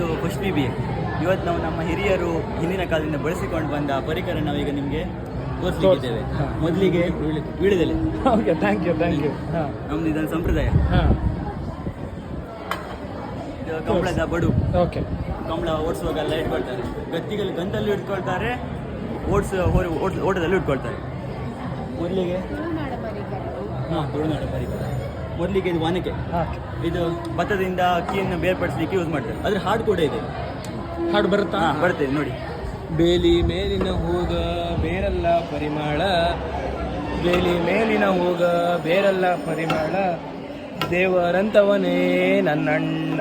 ನಮ್ಮದು ಪುಷ್ಪಿಬಿ ಬಿ ಇವತ್ತು ನಾವು ನಮ್ಮ ಹಿರಿಯರು ಹಿಂದಿನ ಕಾಲದಿಂದ ಬಳಸಿಕೊಂಡು ಬಂದ ಪರಿಕರ ನಾವೀಗ ನಿಮಗೆ ತೋರಿಸಿದ್ದೇವೆ. ಮೊದಲಿಗೆ ವೀಳ್ಯದೆಲೆ okay thank you thank you ನಮ್ದು ಇದೊಂದು ಸಂಪ್ರದಾಯ. ಹಾಂ. ಇದು ಕಂಬಳದ ಬಡು. ಓಕೆ. ಕಂಬಳ ಓಡಿಸುವಾಗೆಲ್ಲ ಇಟ್ಕೊಳ್ತಾರೆ ಗತ್ತಿಗಲ್ಲಿ ಗಂತಲ್ಲೂ ಇಟ್ಕೊಳ್ತಾರೆ ಓಡಿಸ ಓಟದಲ್ಲಿ ಇಟ್ಕೊಳ್ತಾರೆ. ಮೊದಲಿಗೆ ಹಾಂ ತುಳುನಾಡ ಪರಿಕರ. ಮೊದಲಿಗೆ ಇದು ಒನಕೆ ಇದು ಭತ್ತದಿಂದ ಅಕ್ಕಿಯನ್ನು ಬೇರ್ಪಡಿಸಲಿಕ್ಕೆ ಯೂಸ್ ಮಾಡ್ತಾರೆ. ಅದ್ರ ಹಾಡು ಕೂಡ ಇದೆ. ಹಾಡು ಬರುತ್ತಾ? ಬರುತ್ತೆ ನೋಡಿ. ಬೇಲಿ ಮೇಲಿನ ಹೋಗ ಬೇರಲ್ಲ ಪರಿಮಳ. ಬೇಲಿ ಮೇಲಿನ ಹೋಗ ಬೇರಲ್ಲ ಪರಿಮಳ. ದೇವರಂತವನೇ ನನ್ನಣ್ಣ.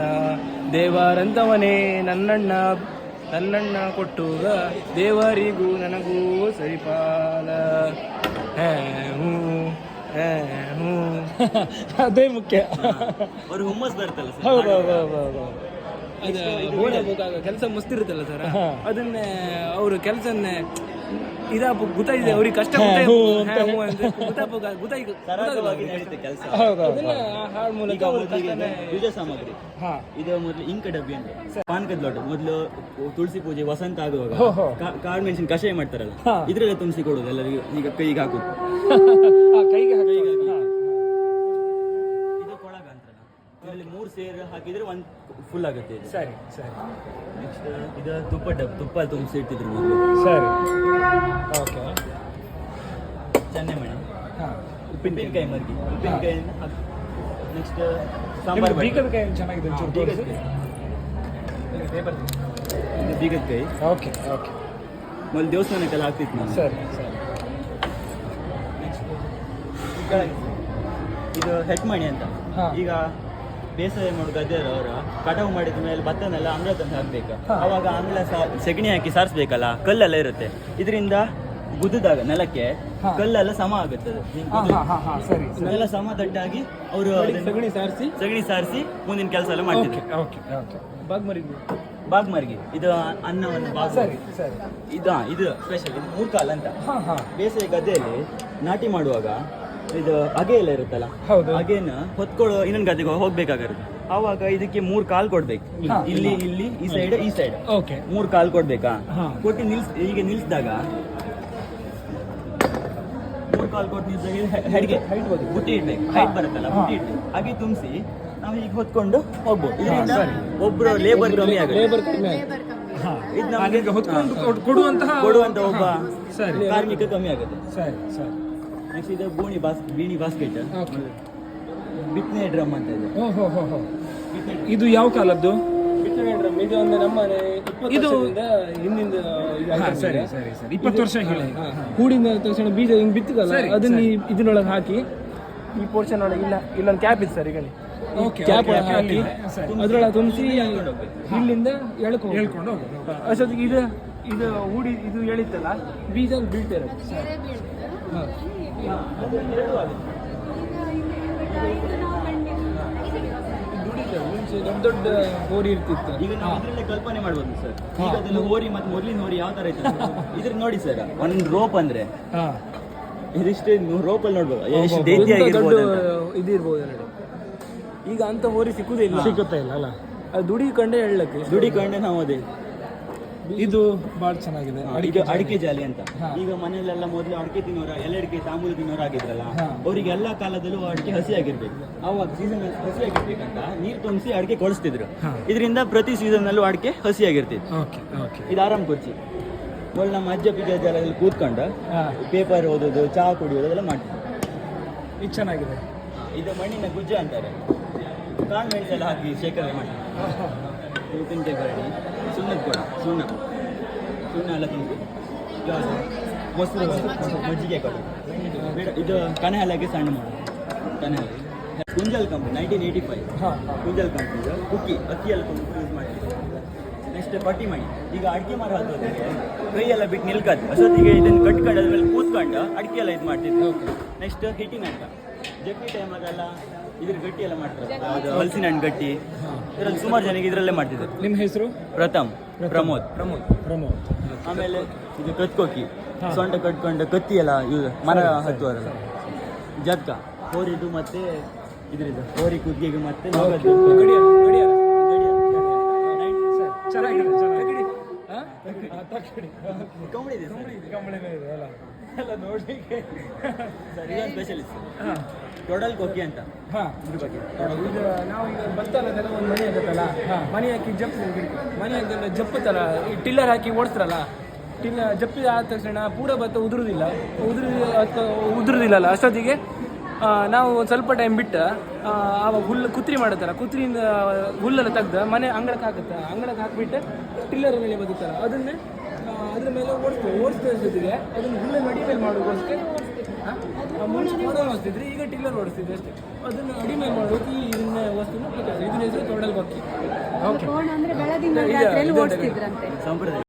ದೇವರಂತವನೇ ನನ್ನಣ್ಣ. ನನ್ನಣ್ಣ ಕೊಟ್ಟುಗ ದೇವರಿಗೂ ನನಗೂ ಸರಿಪಾಲ. ಹ್ಞೂ ಅದೇ ಮುಖ್ಯ. ಅವ್ರು ಹುಮ್ಮಸ್ ಬರ್ತಲ್ಲ ಸರ್. ಹೌದು ಹೌದು ಹೌದು ಹೌದು. ಅದು ಕೆಲಸ ಮುಸ್ತಿರುತ್ತಲ್ಲ ಸರ್? ಅದನ್ನೇ ಅವರು ಕೆಲಸನ್ನೇ ಇದಾಪ ಇದೆ ಅವ್ರಿಗೆ ಕಷ್ಟ ಕೆಲಸ. ಅದನ್ನ ಹಾಡು ಮೂಲಕ ಪೂಜಾ ಸಾಮಗ್ರಿ. ಹಾ. ಇದು ಮೊದಲು ಇಂಕ ಡಬ್ಬಿ ಅಂತ. ಪಾನಕದ ಲೋಟ. ಮೊದಲು ತುಳಸಿ ಪೂಜೆ ವಸಂತ ಆಗುವಾಗ ಕಾಳು ಮೆಣಸಿನ ಕಷಾಯ ಮಾಡ್ತಾರಲ್ಲ. ಇದ್ರಲ್ಲೇ ತುಳಸಿ ಕೊಡುದು ಎಲ್ಲರಿಗೂ. ಈಗ ಕೈಗೆ ಹಾಕುದು. ಆ, ಕೈಗೆ ಹಾಕಿ ಸೇರು ಹಾಕಿದ್ರೆ ಒಂದು ಫುಲ್ ಆಗುತ್ತೆ ಇದು. ಸರಿ ಸರಿ. ನೆಕ್ಸ್ಟ್ ಇದು ತುಪ್ಪ ಡಬ್ ತುಪ್ಪ ತುಂಬಿಸಿ ಇಟ್ಟಿದ್ರು ಮೊದಲು. ಸರಿ. ಓಕೆ. ಚೆನ್ನೆ ಹಾಂ. ಉಪ್ಪಿನಕಾಯಿ ಮರ್ಗಿ. ಉಪ್ಪಿನಕಾಯಿ ನೆಕ್ಸ್ಟ್ ಸಾಂಬಾರ್ ಕೈ ಚೆನ್ನಾಗಿದೆ ಚೂರು ಒಂಚೂರು ಬೀಗದ ತೋರಿಸಿ. ಇದು ಬೀಗದ ಓಕೆ ಓಕೆ. ಮೊದಲು ದೇವಸ್ಥಾನಕ್ಕೆಲ್ಲ ಹಾಕ್ತಿತ್ತು ನಾನು. ಸರಿ ಸರಿ. ಇದು ಹೆಟ್ಮಣಿ ಅಂತ. ಹಾ. ಈಗ ಬೇಸಾಯ ಮಾಡುವ ಗದ್ದೆಯವರು ಅವರು. ಕಟಾವು ಮಾಡಿದ ಮೇಲೆ ಭತ್ತನೆಲ್ಲ ಆಮ್ಲ ತಂದು ಹಾಕ್ಬೇಕು ಅವಾಗ ಆಮ್ಲ ಸಾ- ಸೆಗಣಿ ಹಾಕಿ ಸಾರಿಸ್ಬೇಕಲ್ಲ ಕಲ್ಲೆಲ್ಲ ಇರುತ್ತೆ. ಇದರಿಂದ ಗುದ್ದಿದಾಗ ನೆಲಕ್ಕೆ. ಕಲ್ಲೆಲ್ಲ ಸಮ ಆಗುತ್ತದೆ. ನೆಲ ಸಮ ದಟ್ಟಾಗಿ ಅವರು ಸಗಣಿ ಸಾರಿಸಿ? ಸಗಣಿ ಸಾರಿಸಿ ಮುಂದಿನ ಕೆಲಸ ಎಲ್ಲ ಮಾಡ್ತಿದ್ರು ಬಾಗ್ಮರ್ಗಿ. ಇದು ಅನ್ನವನ್ನು ಇದು ಇದು ಸ್ಪೆಷಲ್ ಇದು ಮೂರ್ಕಾಲ್ ಅಂತ. ಬೇಸಿಗೆ ಗದ್ದೆಯಲ್ಲಿ ನಾಟಿ ಮಾಡುವಾಗ ಇದು ಅಗೆ ಎಲ್ಲ ಇರುತ್ತಲ್ಲ? ಹೌದು. ಅಗೇನ ಹೊತ್ಕೊಳ್ಳೋ ಇನ್ನೊಂದು ಗದ್ದೆಗೆ ಹೋಗ್ಬೇಕಾಗಿರುತ್ತೆ. ಆವಾಗ ಇದಕ್ಕೆ ಮೂರ್ ಕಾಲ್ ಕೊಡ್ಬೇಕು. ಇಲ್ಲಿ ಇಲ್ಲಿ ಈ ಸೈಡ್ ಈ ಸೈಡ್ ಓಕೆ. ಮೂರ್ ಕಾಲ್ ಕೊಡ್ಬೇಕಾ? ಹಾ. ಕೊಟ್ಟು ನಿಲ್ಸ್ ಹೀಗೆ ನಿಲ್ಸಿದಾಗ ಮೂರ್ ಕಾಲ್ ಕೊಟ್ಟು ನಿಲ್ಸಿದಾಗ ಹೆಡ್ಗೆ ಹೈಟ್ ಬರುತ್ತೆ. ಬುಟ್ಟಿ ಇಡ್ಬೇಕು. ಹೈಟ್ ಬರುತ್ತಲ್ಲ. ಬುಟ್ಟಿ ಇಟ್ಟು ಹಾಗೆ ತುಂಬಿಸಿ ನಾವು ಈಗ ಹೊತ್ಕೊಂಡು ಹೋಗ್ಬೋದು. ಇದರಿಂದ ಸರಿ. ಒಬ್ರು ಲೇಬರ್ ಕಮ್ಮಿ ಆಗುತ್ತೆ. ಲೇಬರ್ ಕಡಿಮೆ ಇದು ನಮಗೆ ಹೊತ್ಕೊಂಡು ಕೊಡ್- ಕೊಡುವಂತಹ ಕೊಡುವಂತ ಒಬ್ಬ ಸರಿ. ಕಾರ್ಮಿಕ ಕಮ್ಮಿ ಆಗುತ್ತೆ. ಸರಿ ಸರಿ. ನೆಕ್ಸ್ಟ್ ಇದು ಬೋಣಿ ಬಾಸ್ ಬೀಣಿ ಬಾಸ್ಕೆಟ್ ಬಿತ್ತನೆ ಡ್ರಮ್ ಅಂತ ಇದೆ. ಓ ಹೋ ಹೋ ಹೋ. ಇದು ಯಾವ ಕಾಲದ್ದು? ಇದು ಒಂದು ನಮ್ಮ ಇದು- ಇದು ಹಿಂದಿಂದ ಇದು ಹಾ, ಹಾಕಿರ್ತಾರೆ. ಸರಿ ಸರಿ ಸರಿ. ಇಪ್ಪತ್ತು ವರ್ಷ ಹೇಳಿ ಹಾ, ಹೂಡಿದ ತಕ್ಷಣ ಬೀಜ ಹಿಂಗ್ ಬಿತ್ತದಲ್ಲ ಸರಿ, ಅದನ್ನ. ಈ ಇದನ್ನೊಳಗೆ ಹಾಕಿ. ಈ ಪೋರ್ಷನ್ ಒಳಗೆ ಇಲ್ಲ ಇಲ್ಲೊಂದು ಕ್ಯಾಪ್ ಇದೆ ಸರ್ ಈಗ ಓಕೆ ಕ್ಯಾಪ್ ಓಕೆ, ಹಾಕಿ. ಅದ್ರೊಳಗೆ ತುಂಬಿಸಿ ಇಲ್ಲಿಂದ ಎಳ್ಕೊಂಡು ಹೇಳ್ಕೊಂಡು ಅಷ್ಟೊತ್ತಿಗೆ ಇದು ಇದು ಹೂಡಿ ಇದು ಎಳಿತಲ್ಲ ಬೀಜ ಅಲ್ಲಿ ಬೀಳ್ತಿರೋದು ಹಾ. ದೊಡ್ಡ ದೊಡ್ಡ ಹೋರಿ ಇರ್ತಿತ್ತು. ಈಗ ನಾವು ಇದರಲ್ಲೇ ಕಲ್ಪನೆ ಮಾಡ್ಬೋದು ಸರ್. ಈಗ ಅದೆಲ್ಲ ಹೋರಿ ಮತ್ತೆ ಮೊದಲಿನ ಹೋರಿ ಯಾವ ತರ ಇತ್ತು ಇದ್ರ ನೋಡಿ ಸರ್ ಒಂದ್ ರೋಪ್ ಅಂದ್ರೆ. ಹಾ. ಇದಿಷ್ಟೇ ರೋಪ್ ಅಲ್ಲಿ ನೋಡ್ಬೋದು. ಎಷ್ಟು ದೇತಿ ಆಗಿರ್ಬೋದು. ಇರ್ಬೋದು ಈಗ ಅಂತ ಹೋರಿ ಸಿಕ್ಕುದೇ ಇಲ್ಲ. ಸಿಗುತ್ತಾ ಇಲ್ಲ ಅಲ್ಲ? ದುಡಿ ದುಡಿಕೊಂಡೇ ಹೇಳಕ್ಕೆ ದುಡಿ ಕಂಡೆ ನಾವು ಅದೇ. ಇದು ಬಹಳ ಚೆನ್ನಾಗಿದೆ. ಅಡಿಕೆ ಅಡಿಕೆ ಜಾಲಿ ಅಂತ. ಈಗ ಮನೆಯಲ್ಲೆಲ್ಲ ಮೊದಲು ಅಡಿಕೆ ತಿನ್ನೋರ ಎಲ್ಲ ಅಡಿಕೆ ತಾಂಬೂಲ ತಿನ್ನೋರು ಆಗಿದ್ರಲ್ಲ. ಅವರಿಗೆ ಎಲ್ಲಾ ಕಾಲದಲ್ಲೂ ಅಡಿಕೆ ಹಸಿ ಆಗಿರ್ಬೇಕು. ಅವಾಗ ಸೀಸನ್ ಹಸಿ ಆಗಿರ್ಬೇಕಂತ ನೀರು ತುಂಬಿಸಿ ಅಡಿಕೆ ಕೊಡಿಸ್ತಿದ್ರು. ಇದರಿಂದ ಪ್ರತಿ ಸೀಸನ್ ಅಲ್ಲೂ ಅಡಿಕೆ ಹಸಿ ಆಗಿರ್ತಿತ್ತು. Okay okay. ಇದು ಆರಾಮ್ ಕುರ್ಚಿ ಮೊದಲು ನಮ್ಮ ಅಜ್ಜ ಪಿಜ್ಜ ಜಾಲದಲ್ಲಿ ಕೂತ್ಕೊಂಡು ಪೇಪರ್ ಓದೋದು ಚಹಾ ಕುಡಿಯೋದು ಅದೆಲ್ಲ ಮಾಡ್ತಿದ್ರು. ಇದು ಚೆನ್ನಾಗಿದೆ. ಇದು ಮಣ್ಣಿನ ಗುಜ್ಜ ಅಂತಾರೆ. ಕಾಳು ಮೆಣಸೆಲ್ಲ ಹಾಕಿ ಶೇಖರಣೆ ಮಾಡ್ತಾರೆ. ಉಪ್ಪಿನಕಾಯಿ ಬರಡಿ ಸುಣ್ಣ ಕೊಡ ಸುಣ್ಣ. ಸುಣ್ಣ ಎಲ್ಲ ತಿಂದು ಗ್ಲಾಸ್ ಮೊಸರು ಮಜ್ಜಿಗೆ ಕೊಡು ಬೇಡ ಇದು ಕನೆ ಹಾಲಾಗಿ ಸಣ್ಣ ಮಾಡೋದು ಕನೆ ಹಾಲು Kunjal company nineteen eighty five ಹಾಂ. ಕುಂಜಲ್ ಕಂಪ್ನಿ ಕುಕ್ಕಿ ಅಕ್ಕಿ ಎಲ್ಲ ಯೂಸ್ ಮಾಡ್ತೀವಿ ನೆಕ್ಸ್ಟ್ ಪಟ್ಟಿ ಮಾಡಿ. ಈಗ ಅಡಿಕೆ ಮರ ಹತ್ತೋದಕ್ಕೆ ಕೈ ಎಲ್ಲ ಬಿಟ್ಟು ನಿಲ್ಕೋದು ಅಷ್ಟೊತ್ತಿಗೆ ಇದನ್ನು ಕಟ್ಕೊಂಡು ಅದ್ರ ಮೇಲೆ ಕೂತ್ಕೊಂಡು ಅಡಿಕೆ ಎಲ್ಲ ಇದು ಮಾಡ್ತಿದ್ವಿ ನೆಕ್ಸ್ಟ್ ಹಿಟ್ಟಿನ ಅಂತ. ಜಗ್ಗಿ ಟೈಮಾಗೆಲ್ಲ ಇದ್ರ ಗಟ್ಟಿ ಎಲ್ಲ ಮಾಡ್ತಾರೆ. ಅದು ಹಲಸಿನ ಹಣ್ಣು ಗಟ್ಟಿ. ಇದರಲ್ಲಿ ಸುಮಾರು ಜನಕ್ಕೆ ಇದರಲ್ಲೇ ಮಾಡ್ತಿದ್ದಾರೆ. ನಿಮ್ಮ ಹೆಸರು? ಪ್ರಥಮ್ ಪ್ರಮೋದ್ ಪ್ರಮೋದ್. ಪ್ರಮೋದ್. ಆಮೇಲೆ ಇದು ಕತ್ಕೋಕಿ ಸೊಂಟ ಕಟ್ಕೊಂಡು ಕತ್ತಿ ಎಲ್ಲ ಮರ ಹತ್ತುವರಲ್ಲ ಜಗ್ಗ ಹೋರಿದು ಮತ್ತೆ ಇದರಿಂದ ಹೋರಿ ಕುದ್ಗೆಗೆ ಮತ್ತೆ ಕಂಬಳಿ ಇದೆ ಕಂಬಳಿ ಇದೆ ಅಲ್ಲ. ಎಲ್ಲ ನೋಡ್ಲಿಕ್ಕೆ. ಸರ್ ಇದೊಂದು ಸ್ಪೆಷಲಿಸ್ಟ್ ಟೋಟಲ್ ಕೊಕ್ಕಿ ಅಂತ. ಹಾಂ. ಇದ್ರ ಬಗ್ಗೆ. ಇದು ನಾವು ಈಗ ಭತ್ತಲ್ಲ ಒಂದು ಮನೆ ಆಗತ್ತಲ್ಲ ಮನೆ ಹಾಕಿ ಜಪ್ ಮನೆ ಹಾಕಿದ್ರೆ ಜಪ್ಪುತ್ತಲ್ಲ ಈ ಟಿಲ್ಲರ್ ಹಾಕಿ ಓಡಿಸ್ತಾರಲ್ಲ ಟಿಲ್ಲ ಜಪ್ಪಿ ಆದ ತಕ್ಷಣ ಪೂರ ಭತ್ತ ಉದುರುದಿಲ್ಲ. ಉದುರು ಉದುರುದಿಲ್ಲಲ್ಲ ಅಷ್ಟೊತ್ತಿಗೆ. ನಾವು ಒಂದು ಸ್ವಲ್ಪ ಟೈಮ್ ಬಿಟ್ಟು ಆವಾಗ ಹುಲ್ಲು ಕುತ್ರಿ ಮಾಡುತ್ತಲ್ಲ ಕುತ್ರಿಯಿಂದ ಹುಲ್ಲೆಲ್ಲ ತೆಗ್ದು ಮನೆ ಅಂಗಳಕ್ಕೆ ಹಾಕುತ್ತೆ. ಅಂಗಳಕ್ಕೆ ಹಾಕಿಬಿಟ್ಟು ಟಿಲ್ಲರ್ ಮೇಲೆ ಬದುತ್ತಲ್ಲ ಅದನ್ನೇ ಅದ್ರ ಮೇಲೆ ಓಡಿಸ್ತೇವೆ ಓಡಿಸ್ತೇವೆ ಜೊತೆಗೆ ಅದನ್ನು ಹುಲ್ಲೆ ಅಡಿ ಮೇಲೆ ಮಾಡೋಗೋಸ್ಕರ ಮುಂಚೆ ಮಾಡೋದು ಓಡಿಸ್ತಿದ್ರೆ ಈಗ ಟಿಲ್ಲರ್ ಓಡಿಸ್ತಿದ್ವಿ ಅಷ್ಟೇ. ಅದನ್ನು ಅಡಿಮೇಲೆ ಮಾಡೋದು ಈ ಇದನ್ನ ವಸ್ತುನ ಇದನ್ನ ಹೆಸರು ತೊಡಲ್ ಬಕ್ಕಿ ಜಾತ್ರೆಯಲ್ಲಿ ಸಂಪ್ರದಾಯ.